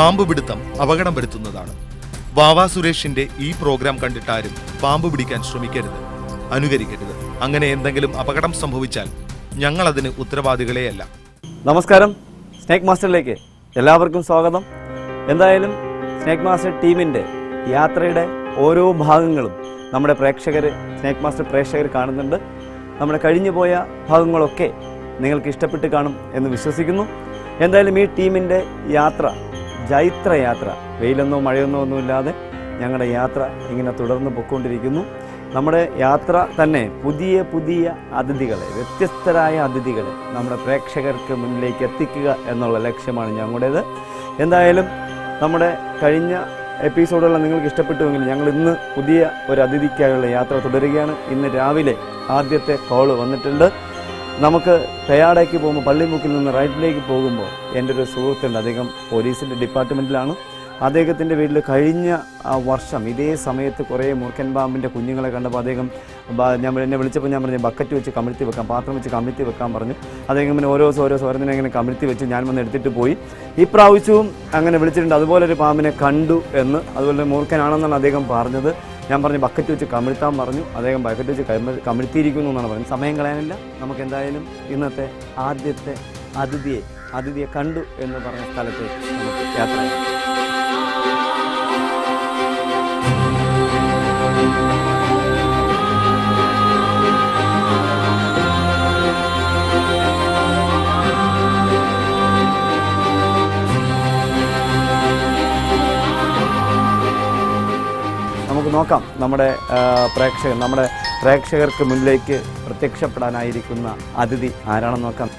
പാമ്പ് പിടുത്തം അപകടം വരുത്തുന്നതാണ്. വാവാ സുരേഷിന്റെ ഈ പ്രോഗ്രാം കണ്ടിട്ടാരും പാമ്പ് പിടിക്കാൻ ശ്രമിക്കരുത്. അനുകരിക്കരുത്. അങ്ങനെ എന്തെങ്കിലും അപകടം സംഭവിച്ചാൽ ഞങ്ങൾ അതിന് ഉത്തരവാദികളെയല്ല. നമസ്കാരം. സ്നേക് മാസ്റ്ററിലേക്ക് എല്ലാവർക്കും സ്വാഗതം. എന്തായാലും സ്നേക് മാസ്റ്റർ ടീമിന്റെ യാത്രയുടെ ഓരോ ഭാഗങ്ങളും നമ്മുടെ പ്രേക്ഷകർ സ്നേക് മാസ്റ്റർ പ്രേക്ഷകർ കാണുന്നുണ്ട്. നമ്മുടെ കഴിഞ്ഞു പോയ ഭാഗങ്ങളൊക്കെ നിങ്ങൾക്ക് ഇഷ്ടപ്പെട്ട് കാണും എന്ന് വിശ്വസിക്കുന്നു. എന്തായാലും ഈ ടീമിന്റെ യാത്ര ജൈത്ര യാത്ര വെയിലെന്നോ മഴയൊന്നോ ഒന്നുമില്ലാതെ ഞങ്ങളുടെ യാത്ര ഇങ്ങനെ തുടർന്ന് പൊയ്ക്കൊണ്ടിരിക്കുന്നു. നമ്മുടെ യാത്ര തന്നെ പുതിയ പുതിയ അതിഥികളെ വ്യത്യസ്തരായ അതിഥികളെ നമ്മുടെ പ്രേക്ഷകർക്ക് മുന്നിലേക്ക് എത്തിക്കുക എന്നുള്ള ലക്ഷ്യമാണ് ഞങ്ങളുടേത്. എന്തായാലും നമ്മുടെ കഴിഞ്ഞ എപ്പിസോഡുകൾ നിങ്ങൾക്ക് ഇഷ്ടപ്പെട്ടുവെങ്കിൽ ഞങ്ങൾ ഇന്ന് പുതിയ ഒരു അതിഥിക്കായുള്ള യാത്ര തുടരുകയാണ്. ഇന്ന് രാവിലെ ആദ്യത്തെ കോൾ വന്നിട്ടുണ്ട്. നമുക്ക് പെയാടേക്ക് പോകുമ്പോൾ പള്ളിമുക്കിൽ നിന്ന് റൈറ്റിലേക്ക് പോകുമ്പോൾ എന്റെ ഒരു സുഹൃത്തുണ്ട്. അദ്ദേഹം പോലീസിന്റെ ഡിപ്പാർട്ട്മെന്റിലാണ്. അദ്ദേഹത്തിന്റെ വീട്ടിൽ കഴിഞ്ഞ വർഷം ഇതേ സമയത്ത് കുറേ മൂർഖൻ പാമ്പിന്റെ കുഞ്ഞുങ്ങളെ കണ്ടപ്പോൾ അദ്ദേഹം ഞാൻ എന്നെ വിളിച്ചപ്പോൾ ഞാൻ പറഞ്ഞു ബക്കറ്റ് വെച്ച് കമിഴ്ത്തി വെക്കാം പാത്രം വെച്ച് കമിഴ്ത്തി വെക്കാൻ പറഞ്ഞു. അദ്ദേഹം ഇങ്ങനെ ഓരോ ഓരോ സ്വരത്തിനെ ഇങ്ങനെ കമിഴ്ത്തി വെച്ച് ഞാൻ വന്ന് എടുത്തിട്ട് പോയി. ഈ പ്രാവശ്യവും അങ്ങനെ വിളിച്ചിട്ടുണ്ട്. അതുപോലെ ഒരു പാമ്പിനെ കണ്ടു എന്ന് അതുപോലെ മൂർഖനാണെന്നാണ് അദ്ദേഹം പറഞ്ഞത്. ഞാൻ പറഞ്ഞു ബക്കറ്റ് വെച്ച് കമിഴ്ത്താൻ പറഞ്ഞു. അദ്ദേഹം ബക്കറ്റ് വെച്ച് കമിഴ് കമിഴ്ത്തിയിരിക്കുന്നു എന്നാണ് പറഞ്ഞത്. സമയം കളയാനില്ല. നമുക്ക് എന്തായാലും ഇന്നത്തെ ആദ്യത്തെ അതിഥിയെ അതിഥിയെ കണ്ടു എന്ന് പറഞ്ഞ സ്ഥലത്തേക്ക് നമുക്ക് യാത്ര ചെയ്യാം. നോക്കാം നമ്മുടെ പ്രേക്ഷകർ നമ്മുടെ പ്രേക്ഷകർക്ക് മുന്നിലേക്ക് പ്രത്യക്ഷപ്പെടാനായിരിക്കുന്ന അതിഥി ആരാണെന്ന് നോക്കാം.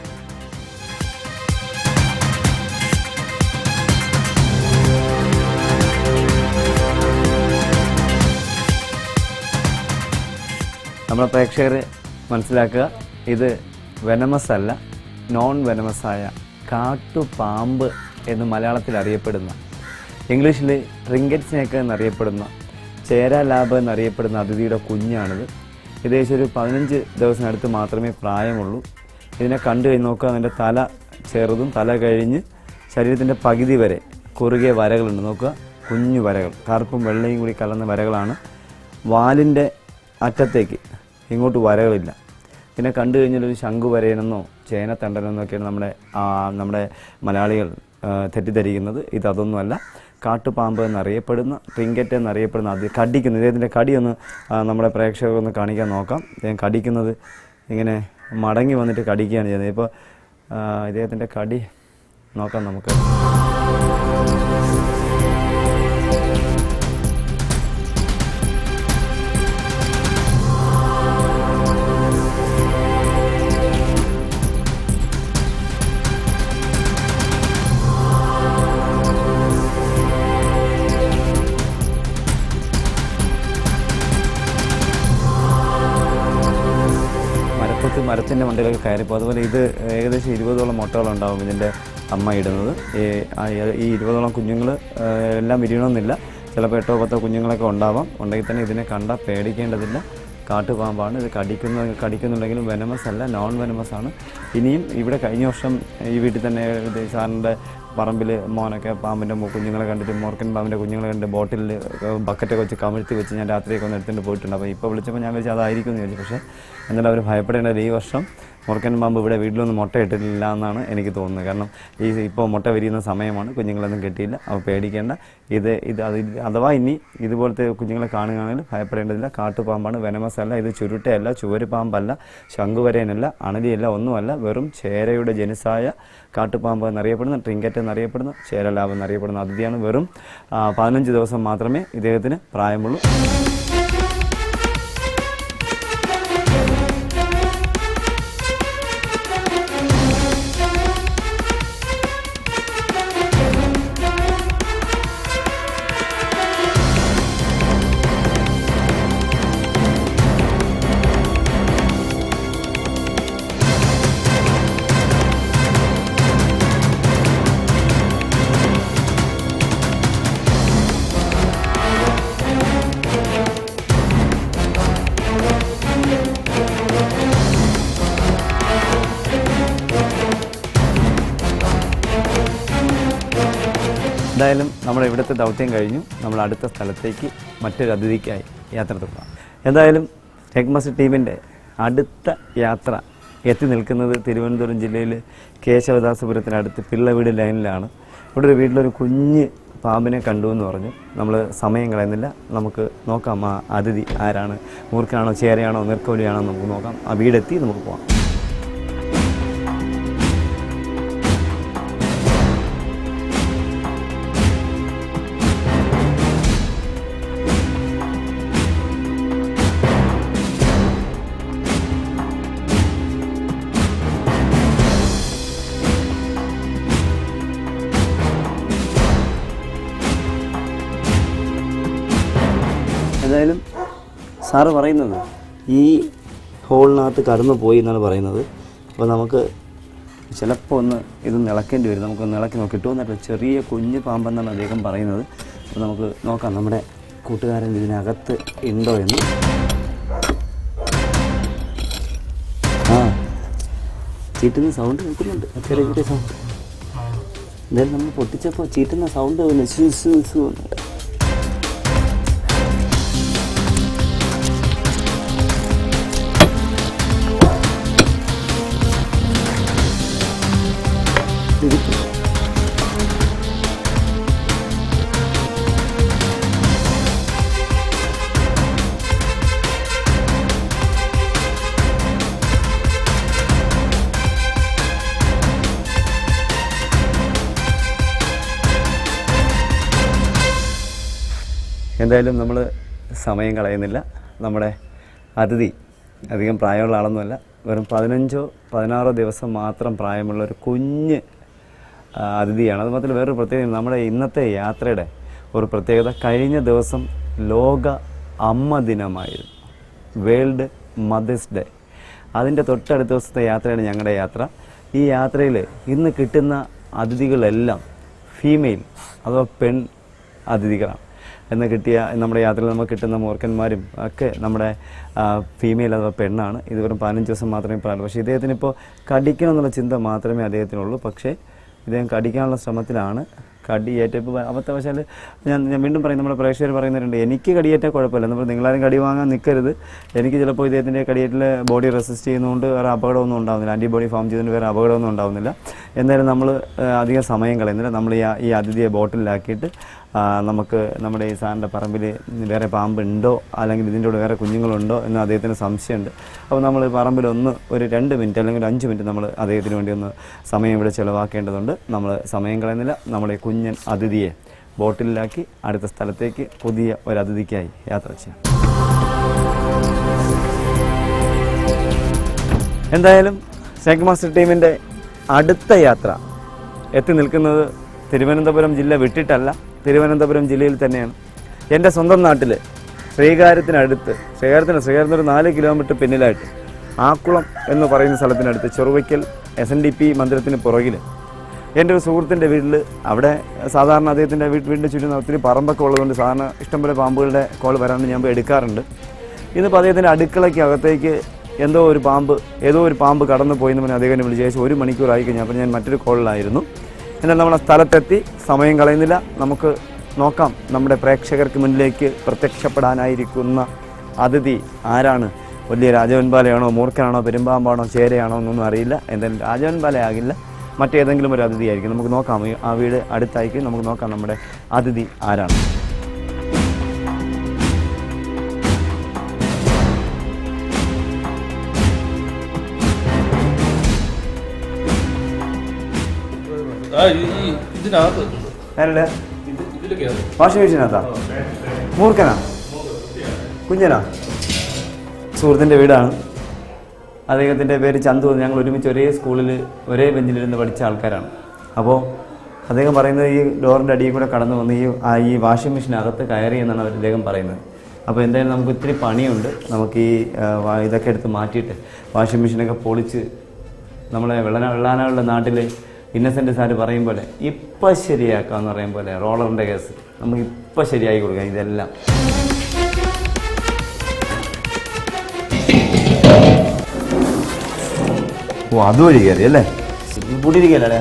നമ്മുടെ പ്രേക്ഷകർ മനസ്സിലാക്കുക ഇത് വെനമസ് അല്ല നോൺ വെനമസ് ആയ കാട്ടുപാമ്പ് എന്ന് മലയാളത്തിൽ അറിയപ്പെടുന്ന ഇംഗ്ലീഷിൽ ട്രിങ്കറ്റ് സ്നേക്ക് എന്നറിയപ്പെടുന്ന ചേര ലാബ് എന്നറിയപ്പെടുന്ന അതിഥിയുടെ കുഞ്ഞാണിത്. ഏകദേശം ഒരു പതിനഞ്ച് ദിവസത്തിനടുത്ത് മാത്രമേ പ്രായമുള്ളൂ. ഇതിനെ കണ്ടു കഴിഞ്ഞ് നോക്കുക അതിന്റെ തല ചെറുതും തല കഴിഞ്ഞ് ശരീരത്തിന്റെ പകുതി വരെ കുറുകിയ വരകളുണ്ട്. നോക്കുക കുഞ്ഞു വരകൾ. കറുപ്പും വെള്ളയും കൂടി കലർന്ന വരകളാണ്. വാലിന്റെ അറ്റത്തേക്ക് ഇങ്ങോട്ട് വരകളില്ല. പിന്നെ കണ്ടു കഴിഞ്ഞാൽ ഒരു ശംഖു വരയനെന്നോ ചേനത്തണ്ടനെന്നോ ഒക്കെയാണ് നമ്മുടെ നമ്മുടെ മലയാളികൾ തെറ്റിദ്ധരിക്കുന്നത്. ഇത് അതൊന്നുമല്ല. കാട്ടുപാമ്പ് എന്നറിയപ്പെടുന്ന ട്രിങ്കറ്റ് എന്നറിയപ്പെടുന്ന അത് കടിക്കുന്നു ഇദ്ദേഹത്തിന്റെ ഒന്ന് നമ്മുടെ പ്രേക്ഷകർക്കൊന്ന് കാണിക്കാൻ നോക്കാം. ഇദ്ദേഹം കടിക്കുന്നത് ഇങ്ങനെ മടങ്ങി വന്നിട്ട് കടിക്കുകയാണ് ചെയ്യുന്നത്. ഇപ്പോൾ ഇദ്ദേഹത്തിന്റെ കടി നോക്കാം നമുക്ക്. മരത്തിന്റെ മണ്ടയിലൊക്കെ കയറിപ്പോൾ അതുപോലെ ഇത് ഏകദേശം ഇരുപതോളം മുട്ടകളുണ്ടാവും ഇതിന്റെ അമ്മ ഇടുന്നത്. ഈ ഇരുപതോളം കുഞ്ഞുങ്ങൾ എല്ലാം വിരിയണമെന്നില്ല. ചിലപ്പോൾ എട്ടോ പത്തോ കുഞ്ഞുങ്ങളൊക്കെ ഉണ്ടാവാം. ഉണ്ടെങ്കിൽ തന്നെ ഇതിനെ കണ്ടാൽ പേടിക്കേണ്ടതില്ല. കാട്ടുപാമ്പാണ്. ഇത് കടിക്കുന്ന കടിക്കുന്നുണ്ടെങ്കിലും വെനമസ് അല്ല നോൺ വെനമസ് ആണ്. ഇനിയും ഇവിടെ കഴിഞ്ഞ വർഷം ഈ വീട്ടിൽ തന്നെ സാറിന്റെ പറമ്പിൽ മോനൊക്കെ പാമ്പിന്റെ കുഞ്ഞുങ്ങളെ കണ്ടിട്ട് മോർക്കൻ പാമ്പിന്റെ കുഞ്ഞുങ്ങളെ കണ്ടിട്ട് ബോട്ടിൽ ബക്കറ്റൊക്കെ വെച്ച് കമിഴ്ത്തി വെച്ച് ഞാൻ രാത്രിയൊക്കെ ഒന്ന് എടുത്തുകൊണ്ട് പോയിട്ടുണ്ട്. അപ്പോൾ ഇപ്പോൾ വിളിച്ചപ്പോൾ ഞാൻ വിളിച്ചത് അതായിരിക്കും എന്ന് ചോദിച്ചു പക്ഷേ എന്നാലും അവർ ഭയപ്പെടേണ്ടത് ഈ വർഷം മുറുക്കൻ പാമ്പ് ഇവിടെ വീട്ടിലൊന്നും മുട്ട ഇട്ടിട്ടില്ല എന്നാണ് എനിക്ക് തോന്നുന്നത്. കാരണം ഈ ഇപ്പോൾ മുട്ട വിരിയുന്ന സമയമാണ് കുഞ്ഞുങ്ങളൊന്നും കിട്ടിയില്ല. അപ്പോൾ പേടിക്കേണ്ട. ഇത് ഇത് അത് അഥവാ ഇനി ഇതുപോലത്തെ കുഞ്ഞുങ്ങളെ കാണുകയാണെങ്കിൽ ഭയപ്പെടേണ്ടതില്ല. കാട്ടുപാമ്പാണ് വെനമസ് അല്ല ഇത് ചുരുട്ടയല്ല ചുവരുപാമ്പല്ല ശംഖുവരയനല്ല അണലിയല്ല ഒന്നുമല്ല. വെറും ചേരയുടെ ജനുസായ കാട്ടുപാമ്പ് എന്നറിയപ്പെടുന്ന ട്രിങ്കറ്റ് എന്നറിയപ്പെടുന്ന ചേരലാവ് എന്നറിയപ്പെടുന്ന. അതിഥിയാണ് വെറും പതിനഞ്ച് ദിവസം മാത്രമേ ഇദ്ദേഹത്തിന് പ്രായമുള്ളൂ. എന്തായാലും നമ്മൾ ഇവിടുത്തെ ദൗത്യം കഴിഞ്ഞു. നമ്മൾ അടുത്ത സ്ഥലത്തേക്ക് മറ്റൊരു അതിഥിക്കായി യാത്ര തുടങ്ങാം. എന്തായാലും ടെക്മസ് ടീമിന്റെ അടുത്ത യാത്ര എത്തി നിൽക്കുന്നത് തിരുവനന്തപുരം ജില്ലയിൽ കേശവദാസപുരത്തിനടുത്ത് പിള്ളവീട് ലൈനിലാണ്. ഇവിടെ ഒരു വീട്ടിലൊരു കുഞ്ഞ് പാമ്പിനെ കണ്ടു എന്ന് പറഞ്ഞു. നമ്മൾ സമയം കളയുന്നില്ല. നമുക്ക് നോക്കാം ആ അതിഥി ആരാണ്. മൂർഖനാണോ ചേരയാണോ നിർക്കോലിയാണോ നമുക്ക് നോക്കാം. ആ വീടെത്തി നമുക്ക് പോകാം സാറ് പറയുന്നത് ഈ ഹോളിനകത്ത് കടന്നു പോയി എന്നാണ് പറയുന്നത്. അപ്പോൾ നമുക്ക് ചിലപ്പോൾ ഒന്ന് ഇത് നിളക്കേണ്ടി വരും. നമുക്ക് നിളക്കി നോക്കി. കിട്ടുമെന്നല്ല ചെറിയ കുഞ്ഞ് പാമ്പെന്നാണ് അദ്ദേഹം പറയുന്നത്. അപ്പോൾ നമുക്ക് നോക്കാം. നമ്മുടെ കൂട്ടുകാരൻ ഇതിനകത്ത് ഉണ്ടോ എന്ന്. ആ. ചീറ്റുന്ന സൗണ്ട് കേൾക്കുന്നുണ്ട്. ചെറിയ ചെറിയ സൗണ്ട് എന്തായാലും നമ്മൾ പൊട്ടിച്ചപ്പോൾ ചീറ്റുന്ന സൗണ്ട് സു സു എന്ന് എന്തായാലും നമ്മൾ സമയം കളയുന്നില്ല. നമ്മുടെ അതിഥി അധികം പ്രായമുള്ള ആളൊന്നുമല്ല. വെറും പതിനഞ്ചോ പതിനാറോ ദിവസം മാത്രം പ്രായമുള്ള ഒരു കുഞ്ഞ് അതിഥിയാണ്. അത് മാത്രമല്ല വേറൊരു പ്രത്യേകത നമ്മുടെ ഇന്നത്തെ യാത്രയുടെ ഒരു പ്രത്യേകത കഴിഞ്ഞ ദിവസം ലോക അമ്മ ദിനമായിരുന്നു. World mother's day. അതിന്റെ തൊട്ടടുത്ത ദിവസത്തെ യാത്രയാണ് ഞങ്ങളുടെ യാത്ര. ഈ യാത്രയിൽ ഇന്ന് കിട്ടുന്ന അതിഥികളെല്ലാം ഫീമെയിൽ അഥവാ പെൺ അതിഥികളാണ്. എന്ന് കിട്ടിയ നമ്മുടെ യാത്രയിൽ നമുക്ക് കിട്ടുന്ന മൂർഖന്മാരും ഒക്കെ നമ്മുടെ ഫീമെയിൽ അഥവാ പെണ്ണാണ്. ഇത് വെറും പതിനഞ്ച് ദിവസം മാത്രമേ പറയുള്ളൂ പക്ഷേ ഇദ്ദേഹത്തിന് ഇപ്പോൾ കടിക്കണം എന്നുള്ള ചിന്ത മാത്രമേ അദ്ദേഹത്തിനുള്ളൂ. പക്ഷേ ഇദ്ദേഹം കടിക്കാനുള്ള ശ്രമത്തിലാണ്. കടിയേറ്റ. ഇപ്പോൾ അബദ്ധവശാൽ ഞാൻ ഞാൻ വീണ്ടും പറയും നമ്മുടെ പ്രേക്ഷകർ പറയുന്നവരുണ്ട് എനിക്ക് കടിയേറ്റാൽ കുഴപ്പമില്ല. നമ്മൾ നിങ്ങളാരും കടി വാങ്ങാൻ നിൽക്കരുത് എനിക്ക് ചിലപ്പോൾ ഇദ്ദേഹത്തിന്റെ കടിയേറ്റിൽ ബോഡി റെസിസ്റ്റ് ചെയ്യുന്നതുകൊണ്ട് വേറെ അപകടമൊന്നും ഉണ്ടാകുന്നില്ല ആന്റിബോഡി ഫോം ചെയ്തുകൊണ്ട് വേറെ അപകടമൊന്നും ഉണ്ടാകുന്നില്ല എന്തായാലും നമ്മൾ അധികം സമയം കളയുന്നില്ല നമ്മൾ ഈ ഈ അതിഥിയെ ബോട്ടിലാക്കിയിട്ട് നമുക്ക് നമ്മുടെ ഈ സാറിന്റെ പറമ്പിൽ വേറെ പാമ്പുണ്ടോ? അല്ലെങ്കിൽ ഇതിന്റെ കൂടെ വേറെ കുഞ്ഞുങ്ങളുണ്ടോ? എന്ന് അദ്ദേഹത്തിന് സംശയമുണ്ട്. അപ്പോൾ നമ്മൾ പറമ്പിൽ ഒന്ന് ഒരു രണ്ട് മിനിറ്റ് അല്ലെങ്കിൽ ഒരു അഞ്ച് മിനിറ്റ് നമ്മൾ അദ്ദേഹത്തിന് വേണ്ടി ഒന്ന് സമയം ഇവിടെ ചിലവാക്കേണ്ടതുണ്ട്. നമ്മൾ സമയം കളയുന്നില്ല. നമ്മളെ ഈ കുഞ്ഞൻ അതിഥിയെ ബോട്ടിലാക്കി അടുത്ത സ്ഥലത്തേക്ക് പുതിയ ഒരു അതിഥിക്കായി യാത്ര ചെയ്യാം. എന്തായാലും സ്നേക് മാസ്റ്റർ ടീമിന്റെ അടുത്ത യാത്ര എത്തി നിൽക്കുന്നത് തിരുവനന്തപുരം ജില്ല വിട്ടിട്ടല്ല തിരുവനന്തപുരം ജില്ലയിൽ തന്നെയാണ്. എന്റെ സ്വന്തം നാട്ടിൽ ശ്രീകാര്യത്തിനടുത്ത് ശ്രീകാര്യത്തിന് ശ്രീകാര്യത്തിന് ഒരു നാല് കിലോമീറ്റർ പിന്നിലായിട്ട് ആക്കുളം എന്ന് പറയുന്ന സ്ഥലത്തിനടുത്ത് Cheruvaikkal S N D P മന്ദിരത്തിന് പുറകിൽ എന്റെ ഒരു സുഹൃത്തിന്റെ വീട്ടിൽ അവിടെ സാധാരണ അദ്ദേഹത്തിന്റെ വീടിന്റെ ചുറ്റും ഒത്തിരി പറമ്പൊക്കെ ഉള്ളതുകൊണ്ട് സാധാരണ ഇഷ്ടംപോലെ പാമ്പുകളുടെ കോൾ വരാണ്ട് ഞാൻ പോയി എടുക്കാറുണ്ട്. ഇന്നിപ്പോൾ അദ്ദേഹത്തിന്റെ അടുക്കളയ്ക്ക് അകത്തേക്ക് എന്തോ ഒരു പാമ്പ് ഏതോ ഒരു പാമ്പ് കടന്നു പോയി എന്ന് പറഞ്ഞ് അദ്ദേഹം വിളിച്ച ശേഷം ഒരു മണിക്കൂറായി കഴിഞ്ഞപ്പോൾ ഞാൻ മറ്റൊരു കോളിലായിരുന്നു. എന്നാൽ നമ്മൾ ആ സ്ഥലത്തെത്തി സമയം കളയുന്നില്ല. നമുക്ക് നോക്കാം നമ്മുടെ പ്രേക്ഷകർക്ക് മുന്നിലേക്ക് പ്രത്യക്ഷപ്പെടാനായിരിക്കുന്ന അതിഥി ആരാണ്? വലിയ രാജവൻപാലയാണോ മൂർഖനാണോ പെരുമ്പാമ്പാണോ ചേരയാണോ എന്നൊന്നും അറിയില്ല. എന്തായാലും രാജവൻപാലയാകില്ല. മറ്റേതെങ്കിലും ഒരു അതിഥി ആയിരിക്കും നമുക്ക് നോക്കാം. ആ വീട് അടുത്തായിരിക്കും നമുക്ക് നോക്കാം നമ്മുടെ അതിഥി ആരാണ്. വാഷിംഗ് മെഷീനകത്താ? മൂർഖനാ? കുഞ്ഞനാ? സുഹൃത്തിന്റെ വീടാണ്. അദ്ദേഹത്തിന്റെ പേര് ചന്തു. ഞങ്ങൾ ഒരുമിച്ച് ഒരേ സ്കൂളിൽ ഒരേ ബെഞ്ചിലിരുന്ന് പഠിച്ച ആൾക്കാരാണ്. അപ്പോൾ അദ്ദേഹം പറയുന്നത് ഈ ഡോറിന്റെ അടിയിൽ കൂടെ കടന്നു വന്ന് ഈ ആ ഈ വാഷിംഗ് മെഷീനകത്ത് കയറി എന്നാണ് അദ്ദേഹം പറയുന്നത്. അപ്പോൾ എന്തായാലും നമുക്ക് ഇത്തിരി പണിയുണ്ട്. നമുക്ക് ഈ ഇതൊക്കെ എടുത്ത് മാറ്റിയിട്ട് വാഷിംഗ് മെഷീനൊക്കെ പൊളിച്ച് നമ്മളെ വെള്ളന വെള്ളാനുള്ള നാട്ടിൽ ഇന്നസെന്റ് സാർ പറയും പോലെ ഇപ്പം ശരിയാക്കാമെന്ന് പറയും പോലെ റോളറിന്റെ കേസ്. നമുക്ക് ഇപ്പം ശരിയാക്കി കൊടുക്കാം ഇതെല്ലാം. ഓ അതുവഴി കയറി അല്ലേ? പൂട്ടിയിരിക്കല്ലേ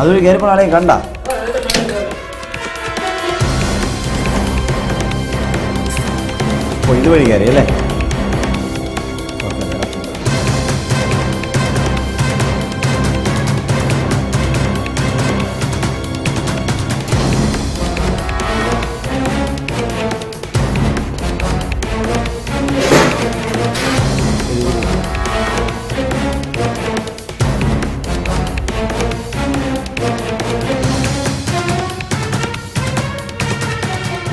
അതുവഴി കയറിയപ്പോൾ ആളെയും കണ്ട. ഇതുവഴി കയറി അല്ലേ?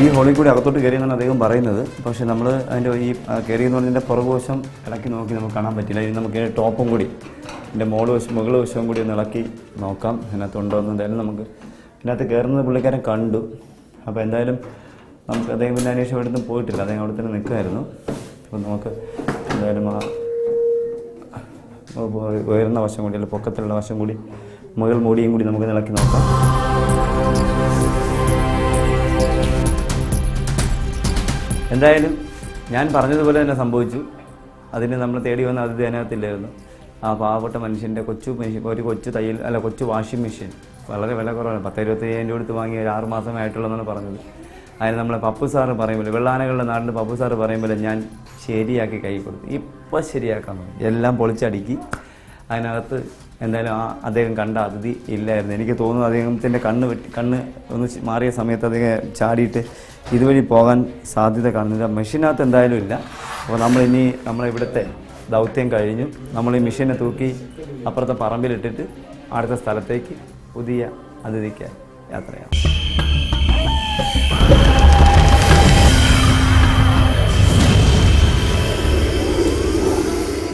ഈ ഹോളിൽ കൂടി അകത്തോട്ട് കയറി എന്നാണ് അദ്ദേഹം പറയുന്നത്. പക്ഷേ നമ്മൾ അതിന്റെ ഈ കയറി കയറിയെന്ന് പറഞ്ഞതിന്റെ പുറകുവശം ഇളക്കി നോക്കി നമുക്ക് കാണാൻ പറ്റില്ല. ഇനി നമുക്ക് ടോപ്പും കൂടി എന്റെ മോൾ വശം മുകൾ വശവും കൂടി ഒന്ന് ഇളക്കി നോക്കാം. അതിനകത്തുണ്ടോ എന്ന് എന്തായാലും നമുക്ക് ഇതിനകത്ത് കയറുന്നത് പുള്ളിക്കാരൻ കണ്ടു. അപ്പോൾ എന്തായാലും നമുക്ക് അദ്ദേഹം പിന്നെ അന്വേഷണം എവിടുന്ന് പോയിട്ടില്ല. അദ്ദേഹം അവിടെ തന്നെ നിൽക്കുമായിരുന്നു. അപ്പോൾ നമുക്ക് എന്തായാലും ആ ഉയർന്ന വശം കൂടി അല്ലെങ്കിൽ പൊക്കത്തിലുള്ള വശം കൂടി മുകൾ മൂടിയും കൂടി നമുക്ക് ഇളക്കി നോക്കാം. എന്തായാലും ഞാൻ പറഞ്ഞതുപോലെ തന്നെ സംഭവിച്ചു. അതിന് നമ്മൾ തേടി വന്ന അതിഥി അതിനകത്തില്ലായിരുന്നു. ആ പാവപ്പെട്ട മനുഷ്യന്റെ കൊച്ചു മെഷീൻ ഒരു കൊച്ചു തയ്യൽ അല്ല കൊച്ചു വാഷിംഗ് മെഷീൻ. വളരെ വില കുറവാണ്. പത്ത് ഇരുപത്തയ്യായിരം രൂപ എടുത്ത് വാങ്ങിയ ഒരു ആറ് മാസമേ പറഞ്ഞത്. അതിന് നമ്മളെ പപ്പു സാറ് പറയുമ്പോൾ വെള്ളാനകളുടെ നാടിന്റെ പപ്പു സാറ് പറയുമ്പോൾ ഞാൻ ശരിയാക്കി കൈ കൊടുത്തു. ഇപ്പം ശരിയാക്കാൻ എല്ലാം പൊളിച്ചടുക്കി. അതിനകത്ത് എന്തായാലും ആ അദ്ദേഹം കണ്ട അതിഥി ഇല്ലായിരുന്നു. എനിക്ക് തോന്നുന്നു അദ്ദേഹത്തിന്റെ കണ്ണ് വെട്ടി കണ്ണ് ഒന്ന് മാറിയ സമയത്ത് അദ്ദേഹം ചാടിയിട്ട് ഇതുവഴി പോകാൻ സാധ്യത കാണുന്നില്ല. മെഷീനകത്ത് എന്തായാലും ഇല്ല. അപ്പോൾ നമ്മളിനി നമ്മളെ ഇവിടുത്തെ ദൗത്യം കഴിഞ്ഞു. നമ്മൾ ഈ മെഷീനെ തൂക്കി അപ്പുറത്തെ പറമ്പിലിട്ടിട്ട് അടുത്ത സ്ഥലത്തേക്ക് പുതിയ അതിഥിക്ക് യാത്രയാണ്